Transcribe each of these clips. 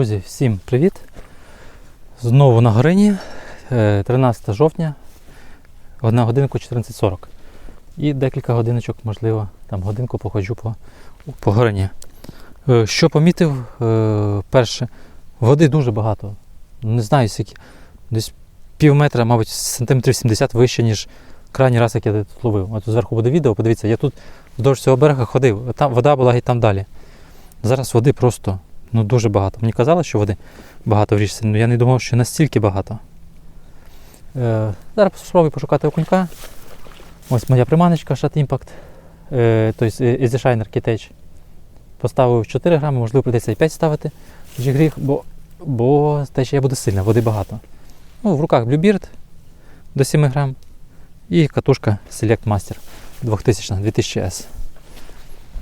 Друзі, всім привіт! Знову на горині. Е, 13 жовтня, 1 годинку 14.40. І декілька годиночок, можливо, там годинку походжу по, по горині. Е, Що помітив? Е, Перше, води дуже багато. Не знаю, скільки. Десь пів метра, мабуть, сантиметрів 70 вище, ніж крайній раз, як я тут ловив. От зверху буде відео, подивіться, я тут вздовж цього берега ходив, там вода була геть там далі. Зараз води просто ну, дуже багато. Мені казали, що води багато в річці, але я не думав, що настільки багато. Е, зараз спробую пошукати окунька. Ось моя приманочка Shot Impact. Е, тобто Shiner Kitech. Поставив 4 грами, можливо, прийдеться і 5 ставити. Жігріх, бо, бо течія буде сильна, води багато. Ну, в руках Bluebeard до 7 грам. І катушка Select Master 2000 2000S.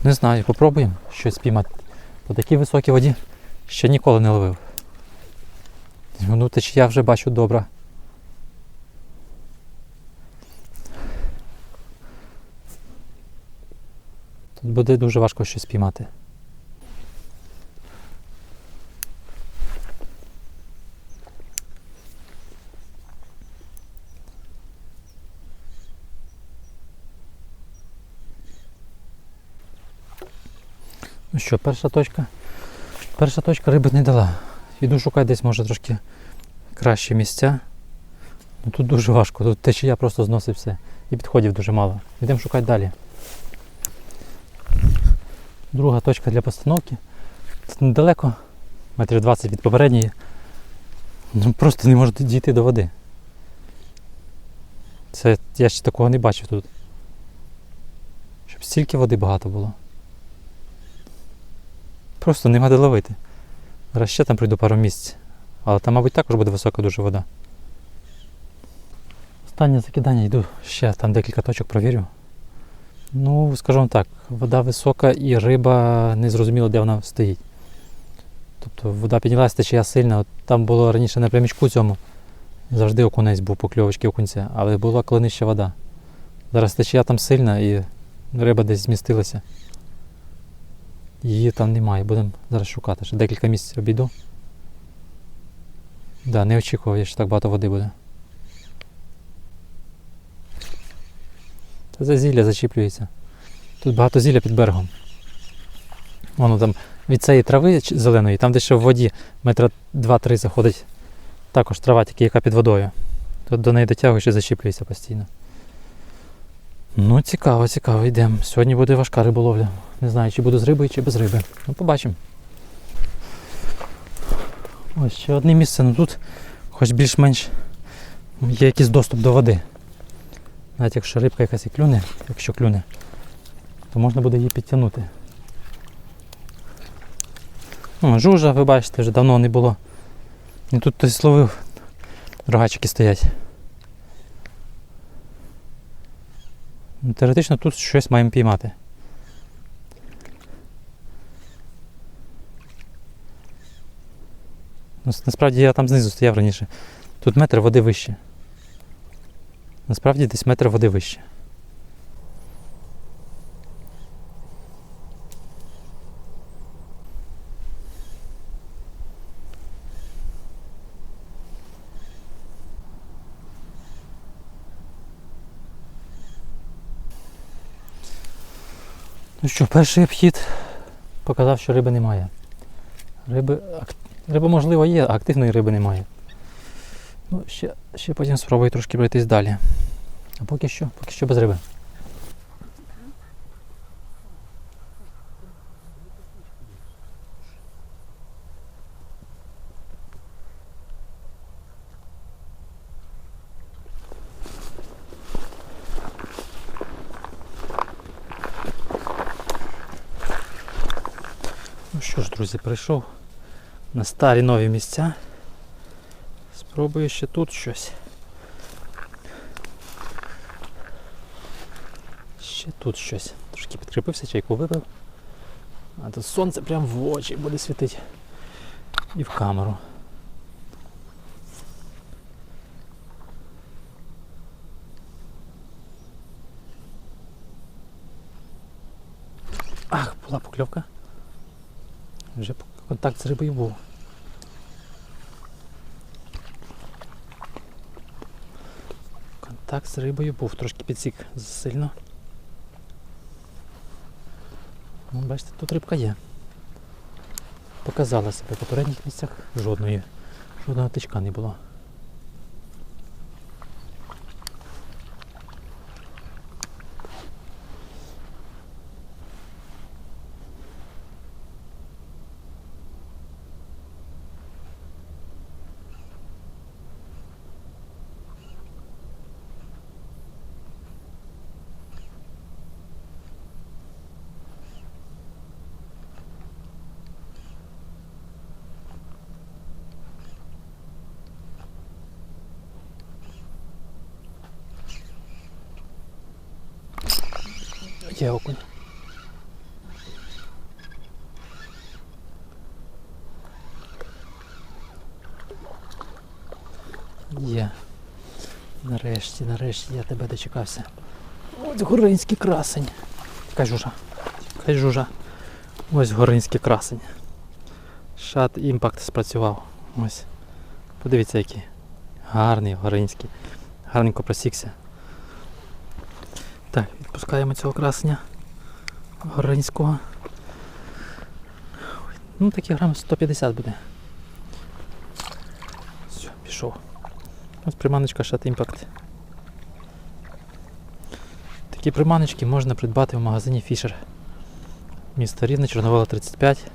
Не знаю, попробуємо щось спіймати. По такій високій воді ще ніколи не ловив. Ну, течія вже бачу добра. Тут буде дуже важко щось спіймати. Ну що, перша точка. Перша точка риби не дала. Іду шукати десь може трошки кращі місця. Ну тут дуже важко, тут течія просто зносить все. І підходів дуже мало. Йдемо шукати далі. Друга точка для постановки. Це недалеко, метрів 20 від попередньої. Ну просто не можу дійти до води. Це я ще такого не бачив тут. Щоб стільки води багато було. Просто нема де ловити. Зараз ще там прийду пару місць. Але там, мабуть, також буде висока дуже вода. Останнє закидання йду ще там декілька точок провірю. Ну, скажімо так, вода висока і риба не зрозуміло, де вона стоїть. Тобто вода піднялася, течія сильна. От там було раніше на прямічку цьому. Завжди окунець був покльовочки окунця, але була коли вода. Зараз течія там сильна і риба десь змістилася. Її там немає, будемо зараз шукати. Ще декілька місць обійду. Да, не очікував, що так багато води буде. Та за зілля зачіплюється. Тут багато зілля під берегом. Воно там від цієї трави зеленої, там де ще в воді метра 2-3 заходить. Також трава, тільки яка під водою. Тут до неї дотягуєш зачіплюється постійно. Ну, цікаво, цікаво, йдемо. Сьогодні буде важка риболовля. Не знаю, чи буду з рибою, чи без риби. Ну, побачимо. Ось ще одне місце, ну тут хоч більш-менш є якийсь доступ до води. Навіть якщо рибка якась і клюне, якщо клюне, то можна буде її підтягнути. О, жужа, ви бачите, вже давно не було. І тут хтось зловив. Рогачики стоять. Ну, Теоретично тут щось маємо піймати. Ну, с- Насправді я там знизу стояв раніше. Тут метр води вище. Насправді десь метр води вище. Ну що, перший обхід показав, що риби немає. Риби, риба можливо є, а активної риби немає. Ну, ще, ще потім спробую трошки пройтись далі. А поки що, поки що без риби. Ну що ж, друзі, прийшов на старі нові місця. Спробую ще тут щось. Ще тут щось. Трошки підкріпився, чайку випив. А тут сонце прям в очі буде світити. І в камеру. Ах, була покльовка. Вже контакт з рибою був. Так, з рибою був, трошки підсік сильно. Ну, бачите, тут рибка є. Показала себе в попередніх місцях жодної. Жодного тичка не було. Є окунь. Є. Нарешті, нарешті я тебе дочекався. Ось горинський красень. Чекай, жужа. Чекай, жужа. Ось горинський красень. Шат імпакт спрацював. Ось. Подивіться, який. Гарний горинський. Гарненько просікся. Відпускаємо цього красення горинського. Ну, такий грам 150 буде. Все, пішов. Ось приманочка Shot Impact. Такі приманочки можна придбати в магазині Fisher. Місто Рівне, Чорновола 35.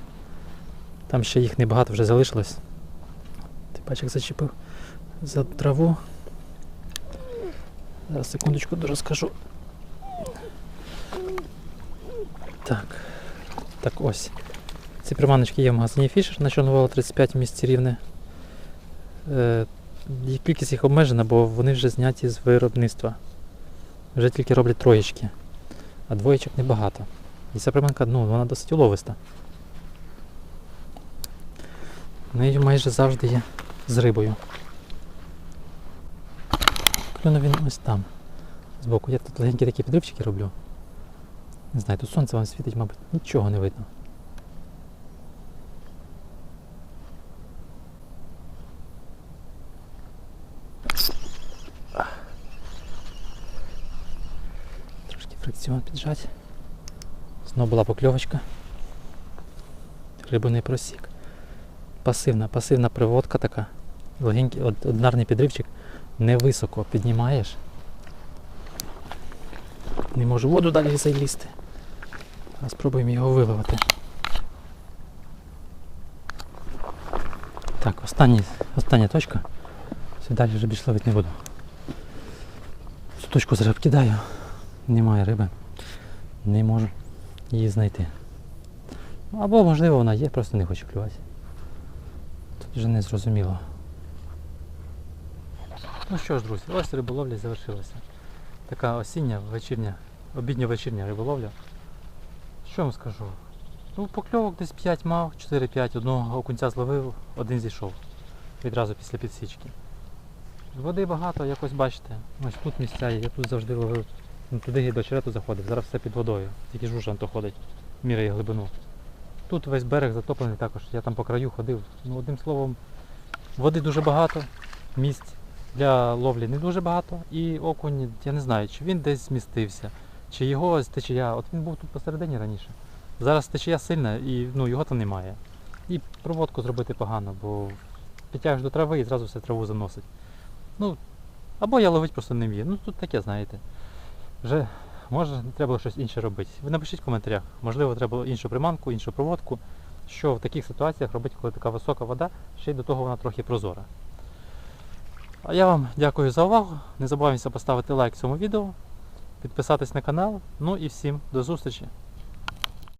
Там ще їх небагато вже залишилось. Ти як зачепив за траву. Зараз секундочку розкажу. Так. Так ось. Ці приманочки є в магазині Fisher на Чорновола 35 в місті Рівне. Е, кількість їх обмежена, бо вони вже зняті з виробництва. Вже тільки роблять троєчки, а двоєчок небагато. І ця приманка, ну, вона досить уловиста. Нею майже завжди є з рибою. Клюнув він ось там. Збоку. Я тут легенькі такі підривчики роблю. Не знаю, тут сонце вам світить, мабуть, нічого не видно. Трошки фрикціон піджать. Знову була покльовочка. Рибу не просік. Пасивна, пасивна приводка така. Легенький од- одинарний підривчик. Невисоко піднімаєш. Не можу воду далі залізти. А спробуємо його виловити. Так, останній, остання точка. Все далі вже більш ловити не буду. Цю точку зараз кидаю. Немає риби. Не можу її знайти. Або можливо вона є, просто не хочу клювати. Тут вже не зрозуміло. Ну що ж, друзі, ось риболовля завершилася. Така осіння, вечірня, обідньо-вечірня риболовля. Що вам скажу? Ну, покльовок десь 5 мав, 4-5, одного окунця зловив, один зійшов. Відразу після підсічки. Води багато, якось бачите. Ось тут місця є, я тут завжди ловив. Ну, туди до черету заходив, зараз все під водою. Тільки жужан то ходить, міряє глибину. Тут весь берег затоплений також, я там по краю ходив. Ну, одним словом, води дуже багато, місць для ловлі не дуже багато. І окунь, я не знаю, чи він десь змістився, чи його течія. От він був тут посередині раніше. Зараз течія сильна і ну, його там немає. І проводку зробити погано, бо підтягуєш до трави і зразу все траву заносить. Ну, або я ловити просто не вмію. Ну тут таке, знаєте. Вже може треба щось інше робити. Ви напишіть в коментарях, можливо, треба іншу приманку, іншу проводку. Що в таких ситуаціях робити, коли така висока вода, ще й до того вона трохи прозора. А я вам дякую за увагу. Не забуваємося поставити лайк цьому відео, підписатись на канал. Ну і всім до зустрічі!